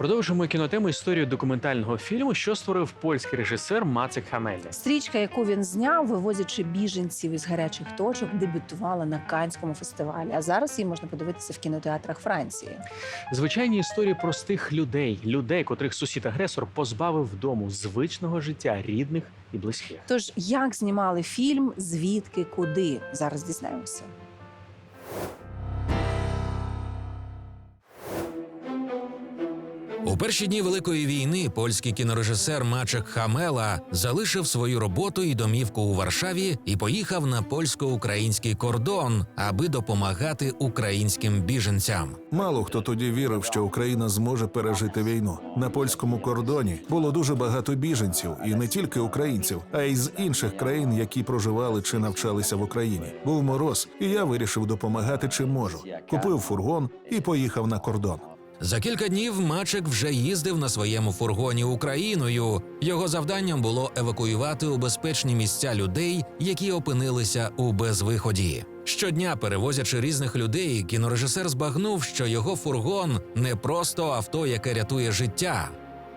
Продовжуємо кінотему історію документального фільму, що створив польський режисер Мацик Хамелі. Стрічка, яку він зняв, вивозячи біженців із гарячих точок, дебютувала на Канському фестивалі. А зараз її можна подивитися в кінотеатрах Франції. Звичайні історії простих людей, людей, котрих сусід-агресор позбавив дому, звичного життя, рідних і близьких. Тож як знімали фільм, звідки, куди зараз дізнаємося. У перші дні Великої війни польський кінорежисер Мачек Хамела залишив свою роботу і домівку у Варшаві і поїхав на польсько-український кордон, аби допомагати українським біженцям. Мало хто тоді вірив, що Україна зможе пережити війну. На польському кордоні було дуже багато біженців, і не тільки українців, а й з інших країн, які проживали чи навчалися в Україні. Був мороз, і я вирішив допомагати чим можу. Купив фургон і поїхав на кордон. За кілька днів Мачек вже їздив на своєму фургоні Україною. Його завданням було евакуювати у безпечні місця людей, які опинилися у безвиході. Щодня, перевозячи різних людей, кінорежисер збагнув, що його фургон не просто авто, яке рятує життя.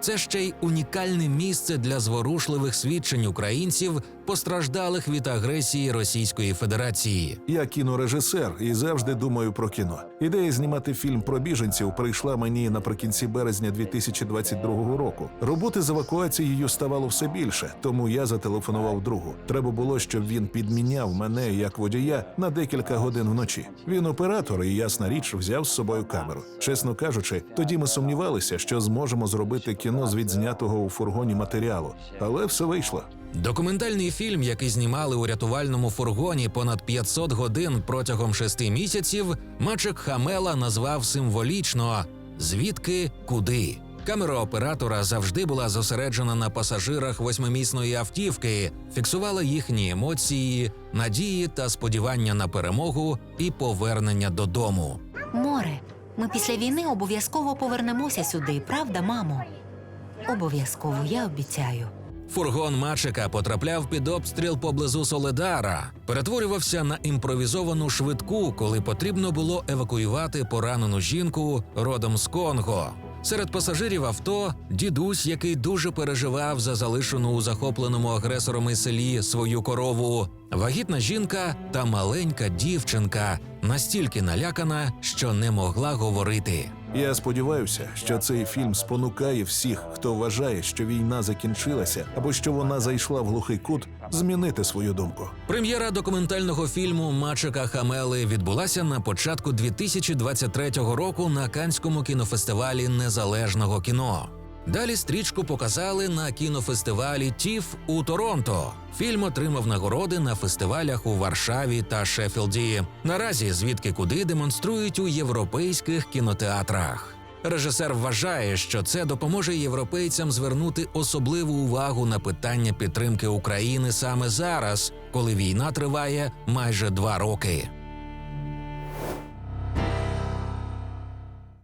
Це ще й унікальне місце для зворушливих свідчень українців, постраждалих від агресії Російської Федерації. Я кінорежисер і завжди думаю про кіно. Ідея знімати фільм про біженців прийшла мені наприкінці березня 2022 року. Роботи з евакуацією ставало все більше, тому я зателефонував другу. Треба було, щоб він підміняв мене як водія на декілька годин вночі. Він оператор, і ясна річ, взяв з собою камеру. Чесно кажучи, тоді ми сумнівалися, що зможемо зробити кіно з відзнятого у фургоні матеріалу, але все вийшло. Документальний фільм, який знімали у рятувальному фургоні понад 500 годин протягом шести місяців, Мачек Хамела назвав символічно звідки куди. Камера оператора завжди була зосереджена на пасажирах восьмимісної автівки, фіксувала їхні емоції, надії та сподівання на перемогу і повернення додому. Море, ми після війни обов'язково повернемося сюди, правда, мамо? Обов'язково, я обіцяю. Фургон Мачика потрапляв під обстріл поблизу Соледара, перетворювався на імпровізовану швидку, коли потрібно було евакуювати поранену жінку родом з Конго. Серед пасажирів авто дідусь, який дуже переживав за залишену у захопленому агресорами селі свою корову, вагітна жінка та маленька дівчинка, настільки налякана, що не могла говорити. Я сподіваюся, що цей фільм спонукає всіх, хто вважає, що війна закінчилася або що вона зайшла в глухий кут, змінити свою думку. Прем'єра документального фільму Мачика Хамели відбулася на початку 2023 року на Канському кінофестивалі незалежного кіно. Далі стрічку показали на кінофестивалі ТІФ у Торонто. Фільм отримав нагороди на фестивалях у Варшаві та Шеффілді. Наразі звідки куди демонструють у європейських кінотеатрах. Режисер вважає, що це допоможе європейцям звернути особливу увагу на питання підтримки України саме зараз, коли війна триває майже два роки.